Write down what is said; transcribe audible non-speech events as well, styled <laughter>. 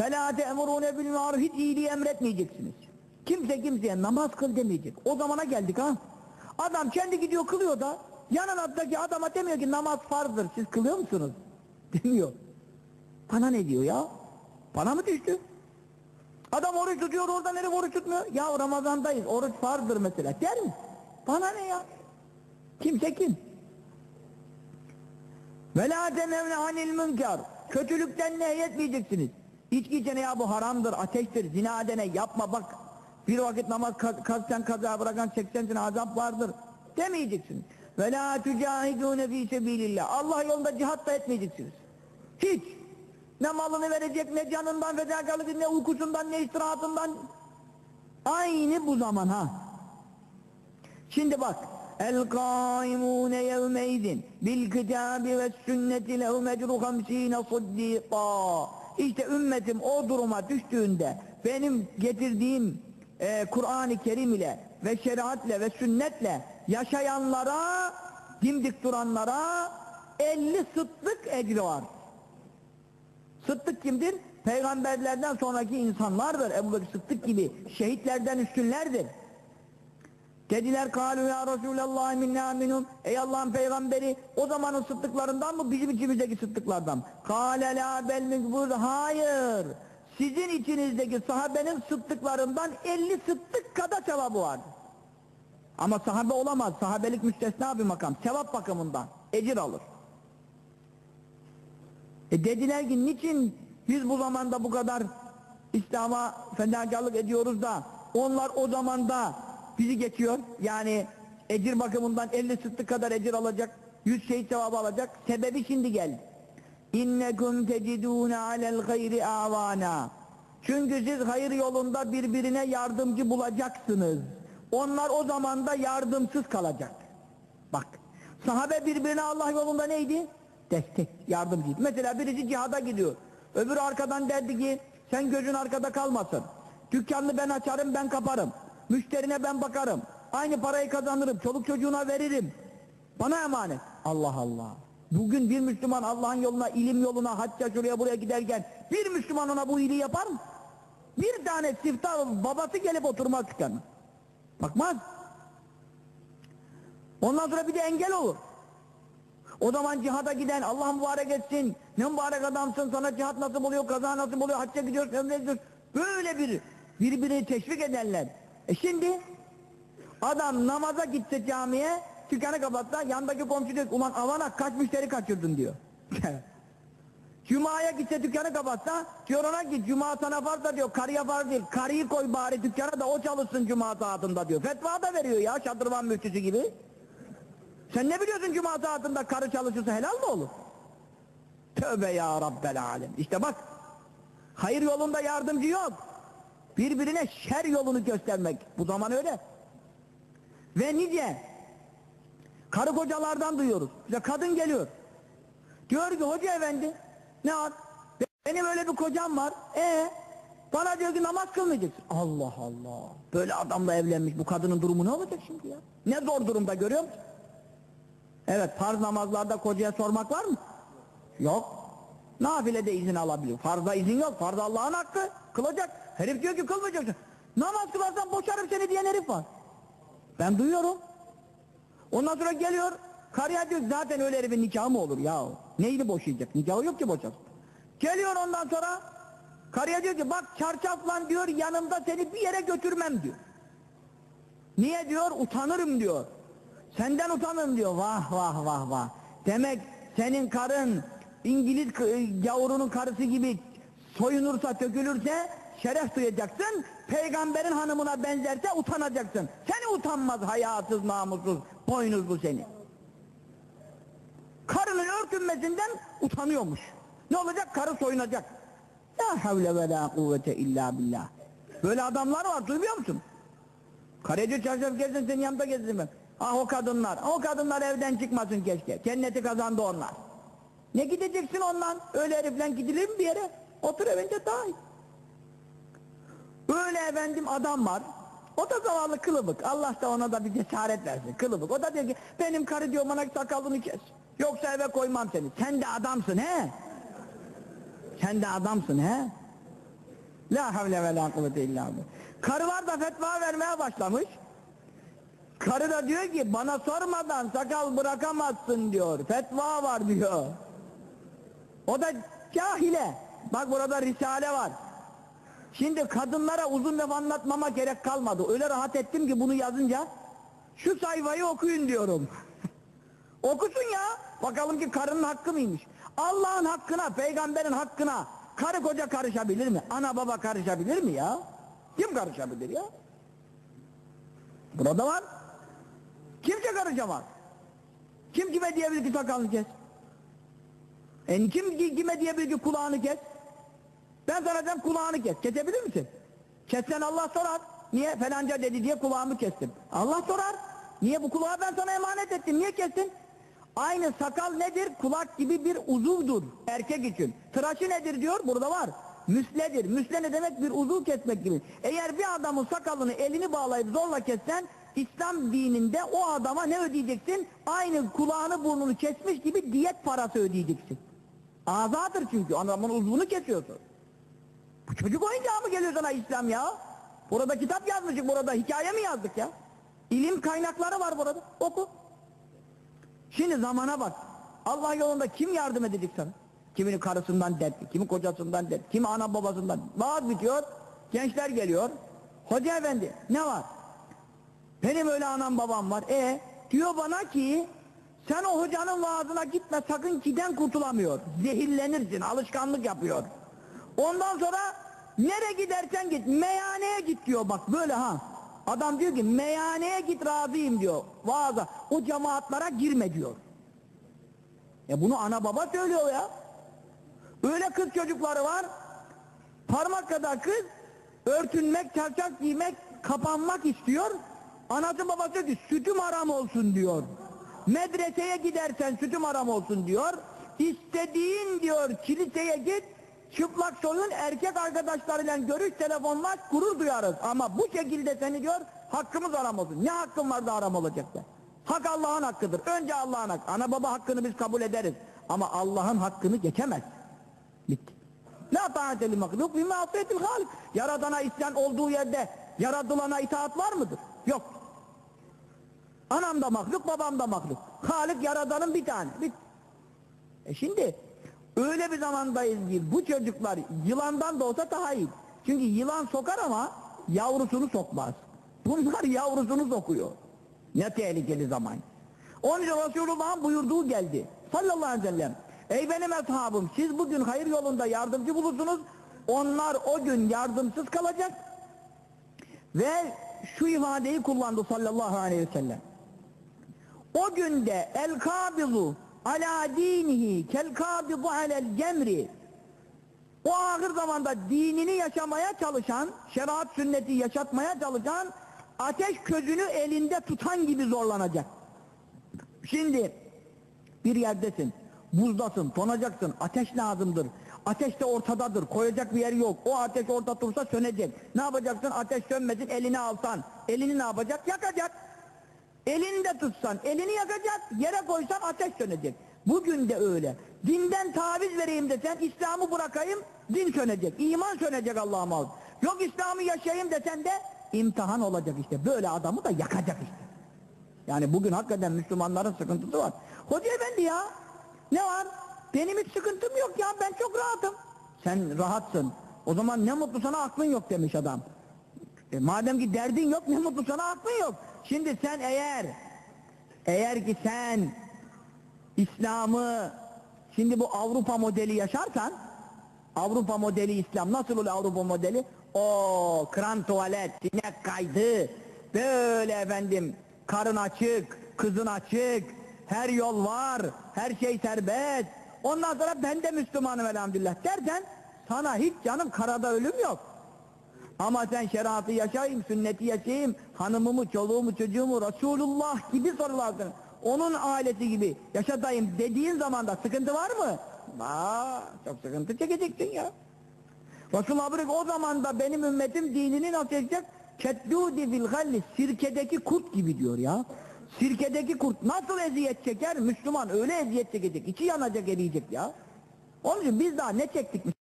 فَلَا تَأْمُرُونَ بِالْمَعْرُ Hiç iyiliği emretmeyeceksiniz. Kimse kimseye namaz kıl demeyecek. O zamana geldik ha. Adam kendi gidiyor kılıyor da yanındaki adama demiyor ki namaz farzdır. Siz kılıyor musunuz? <laughs> Demiyor. Bana ne diyor ya? Bana mı düştü? Adam oruç tutuyor orada nereye oruç tutmuyor? Ya Ramazan'dayız oruç farzdır mesela der mi? Bana ne ya? Kimse kim? Ve la temevne anil münker. Kötülükten nehyetmeyeceksiniz. İçki içene ya bu haramdır, ateştir, zina edene yapma bak. Bir vakit namaz kalksan kaza bırakan 80 sene azap vardır. Demeyeceksiniz. Ve la tücahidûne fî. Allah yolunda cihat da etmeyeceksiniz. Hiç. Ne malını verecek, ne canından fedakarlık, ne uykusundan, ne istirahatından. Aynı bu zaman ha. Şimdi bak. Yevmeydin bil-kitâbi ve sünneti lehu mecru hamsîne sıddîqâ. İşte ümmetim o duruma düştüğünde benim getirdiğim e, Kur'an-ı Kerim ile ve şeriatle ve sünnetle yaşayanlara, dimdik duranlara 50 sıddık ecri var. Sıddık kimdir? Peygamberlerden sonraki insanlardır. Ebu Bekir Sıddık gibi şehitlerden üstünlerdir. Dediler kalu ya Resulallah minna minum. Ey Allah'ın peygamberi o zamanın sıddıklarından mı bizim içimizdeki sıddıklardan mı? Kale la bel mükbur. Hayır. Sizin içinizdeki sahabenin sıddıklarından 50 sıddık kadar sevabı vardı. Ama sahabe olamaz. Sahabelik müstesna bir makam. Sevap bakımından. Ecir alır. E dediler ki niçin biz bu zamanda bu kadar İslam'a fedakarlık ediyoruz da onlar o zamanda bizi geçiyor. Yani ecir bakımından 50 sıttık kadar ecir alacak, 100 şehit sevabı alacak. Sebebi şimdi geldi. İnnekum tecidûne alel gayri avana. Çünkü siz hayır yolunda birbirine yardımcı bulacaksınız. Onlar o zaman da yardımsız kalacak. Bak, sahabe birbirine Allah yolunda neydi? Destek, yardımcıydı. Mesela birisi cihada gidiyor. Öbürü arkadan derdi ki, sen gözün arkada kalmasın. Dükkanını ben açarım, ben kaparım. Müşterine ben bakarım. Aynı parayı kazanırım. Çoluk çocuğuna veririm. Bana emanet. Allah Allah. Bugün bir Müslüman Allah'ın yoluna, ilim yoluna, hacca şuraya buraya giderken bir Müslüman ona bu iyiliği yapar mı? Bir tane siftah babası gelip oturmaz dükkanına. Bakmaz. Ondan sonra bir de engel olur. O zaman cihada giden Allah mübarek etsin. Ne mübarek adamsın sana cihat nasıl oluyor, kaza nasıl oluyor, hacca gidiyorsun, ömre gidiyorsun. Böyle bir birbirini teşvik ederler. E şimdi adam namaza gitse camiye dükkanı kapatsa yandaki komşu diyor ulan avana kaç müşteri kaçırdın diyor. <laughs> Cuma'ya gitse dükkanı kapatsa diyor ona ki Cuma sana farz diyor karıya farz değil karıyı koy bari dükkana da o çalışsın Cuma saatinde diyor. Fetva da veriyor ya şadırvan müftüsü gibi. Sen ne biliyorsun Cuma saatinde karı çalışırsa helal mı olur? Tövbe ya Rabbel Alem. İşte bak hayır yolunda yardımcı yok. Birbirine şer yolunu göstermek. Bu zaman öyle. Ve nice karı kocalardan duyuyoruz. İşte kadın geliyor. Diyor ki hoca efendi ne var? Benim öyle bir kocam var. E bana diyor ki namaz kılmayacaksın. Allah Allah. Böyle adamla evlenmiş bu kadının durumu ne olacak şimdi ya? Ne zor durumda görüyor musun? Evet farz namazlarda kocaya sormak var mı? Yok. Nafilede izin alabiliyor. Farzda izin yok. Farz Allah'ın hakkı. Kılacak. Herif diyor ki kılmayacaksın. Namaz kılarsan boşarım seni diyen herif var. Ben duyuyorum. Ondan sonra geliyor. Karıya diyor zaten öyle herifin nikahı mı olur ya? Neyini boşayacak? Nikahı yok ki boşasın. Geliyor ondan sonra karıya diyor ki bak çarşaflan diyor yanımda seni bir yere götürmem diyor. Niye diyor? Utanırım diyor. Senden utanırım diyor. Vah vah vah vah. Demek senin karın İngiliz gavurunun karısı gibi soyunursa, tökülürse şeref duyacaksın. Peygamberin hanımına benzerse utanacaksın. Seni utanmaz, hayasız, namussuz, boynuzlu seni. Karının örtünmesinden utanıyormuş. Ne olacak? Karı soyunacak. La havle ve la kuvvete illa billah. Böyle adamlar var, duymuyor musun? Karıcı çarşaf gezsin, senin yanında gezsin ben. Ah o kadınlar, o kadınlar evden çıkmasın keşke. Cenneti kazandı onlar. Ne gideceksin ondan? Öyle herifle gidilir mi bir yere? Otur evinde daha iyi. Öyle efendim adam var. O da zavallı kılıbık. Allah da ona da bir cesaret versin. Kılıbık. O da diyor ki benim karı diyor bana sakalını kes. Yoksa eve koymam seni. Sen de adamsın he? Sen de adamsın he? La havle ve la kuvvete illa billah. Karılar da fetva vermeye başlamış. Karı da diyor ki bana sormadan sakal bırakamazsın diyor. Fetva var diyor. O da cahile. Bak burada risale var. Şimdi kadınlara uzun laf anlatmama gerek kalmadı. Öyle rahat ettim ki bunu yazınca şu sayfayı okuyun diyorum. <laughs> Okusun ya. Bakalım ki karının hakkı mıymış? Allah'ın hakkına, peygamberin hakkına karı koca karışabilir mi? Ana baba karışabilir mi ya? Kim karışabilir ya? Burada var. Kimse karışamaz. Kim kime diyebilir ki sakalını kes? E kim ki- kime diyebilir ki kulağını kes? Ben sana diyeceğim kulağını kes. Kesebilir misin? Kessen Allah sorar. Niye falanca dedi diye kulağımı kestim. Allah sorar. Niye bu kulağı ben sana emanet ettim? Niye kestin? Aynı sakal nedir? Kulak gibi bir uzuvdur erkek için. Tıraşı nedir diyor? Burada var. Müsledir. Müsle ne demek? Bir uzuv kesmek gibi. Eğer bir adamın sakalını elini bağlayıp zorla kessen İslam dininde o adama ne ödeyeceksin? Aynı kulağını burnunu kesmiş gibi diyet parası ödeyeceksin. Azadır çünkü. Adamın uzvunu kesiyorsun. Bu çocuk oyuncağı mı geliyor sana İslam ya? Burada kitap yazmışık burada hikaye mi yazdık ya? İlim kaynakları var burada oku. Şimdi zamana bak. Allah yolunda kim yardım edecek sana? Kiminin karısından dertli, kimi kocasından dertli, kimi ana babasından. Vaaz bitiyor, gençler geliyor. Hoca efendi ne var? Benim öyle anam babam var. E diyor bana ki sen o hocanın vaazına gitme sakın giden kurtulamıyor. Zehirlenirsin, alışkanlık yapıyor. Ondan sonra nereye gidersen git, meyhaneye git diyor bak böyle ha. Adam diyor ki meyhaneye git razıyım diyor vaaza. O cemaatlara girme diyor. E bunu ana baba söylüyor ya. Öyle kız çocukları var. Parmak kadar kız örtünmek, çarşaf giymek, kapanmak istiyor. Anası babası diyor sütüm haram olsun diyor. Medreseye gidersen sütüm haram olsun diyor. İstediğin diyor kiliseye git, çıplak soyun erkek arkadaşlarıyla görüş telefonla gurur duyarız. Ama bu şekilde seni diyor hakkımız haram olsun. Ne hakkın var da haram olacak da? Hak Allah'ın hakkıdır. Önce Allah'ın hakkı. Ana baba hakkını biz kabul ederiz. Ama Allah'ın hakkını geçemez. Bitti. La ta'ate li mahluk bi ma'siyetil halik. Yaradana isyan olduğu yerde yaratılana itaat var mıdır? Yok. Anam da mahluk, babam da mahluk. Halik yaradanın bir tane. Bit. E şimdi öyle bir zamandayız ki bu çocuklar yılandan da olsa daha iyi. Çünkü yılan sokar ama yavrusunu sokmaz. Bunlar <laughs> yavrusunu sokuyor. Ne tehlikeli zaman. Onun için Resulullah'ın buyurduğu geldi. Sallallahu aleyhi ve sellem. Ey benim ashabım siz bugün hayır yolunda yardımcı bulursunuz. Onlar o gün yardımsız kalacak. Ve şu ifadeyi kullandı sallallahu aleyhi ve sellem. O günde el kabizu ala dinihi kel kabizu alel cemri o ahir zamanda dinini yaşamaya çalışan, şeriat sünneti yaşatmaya çalışan ateş közünü elinde tutan gibi zorlanacak. Şimdi bir yerdesin, buzdasın, tonacaksın, ateş lazımdır. Ateş de ortadadır, koyacak bir yer yok. O ateş orada dursa sönecek. Ne yapacaksın? Ateş sönmesin, elini alsan. Elini ne yapacak? Yakacak. Elini de tutsan, elini yakacak, yere koysan ateş sönecek. Bugün de öyle. Dinden taviz vereyim desen, İslam'ı bırakayım, din sönecek. İman sönecek Allah'a emanet. Yok İslam'ı yaşayayım desen de imtihan olacak işte. Böyle adamı da yakacak işte. Yani bugün hakikaten Müslümanların sıkıntısı var. Hoca efendi ya, ne var? Benim hiç sıkıntım yok ya, ben çok rahatım. Sen rahatsın. O zaman ne mutlu sana aklın yok demiş adam. E madem ki derdin yok ne mutlu sana aklın yok. Şimdi sen eğer eğer ki sen İslam'ı şimdi bu Avrupa modeli yaşarsan Avrupa modeli İslam nasıl oluyor Avrupa modeli? O kran tuvalet, sinek kaydı böyle efendim karın açık, kızın açık her yol var, her şey serbest ondan sonra ben de Müslümanım elhamdülillah dersen sana hiç canım karada ölüm yok. Ama sen şeriatı yaşayayım, sünneti yaşayayım, hanımımı, çoluğumu, çocuğumu Resulullah gibi sorulardın. Onun ailesi gibi yaşatayım dediğin zaman da sıkıntı var mı? Aa, çok sıkıntı çekeceksin ya. Resulullah bırak o zaman da benim ümmetim dinini nasıl yaşayacak? Keddûdi galli, sirkedeki kurt gibi diyor ya. Sirkedeki kurt nasıl eziyet çeker? Müslüman öyle eziyet çekecek, içi yanacak eriyecek ya. Onun için biz daha ne çektik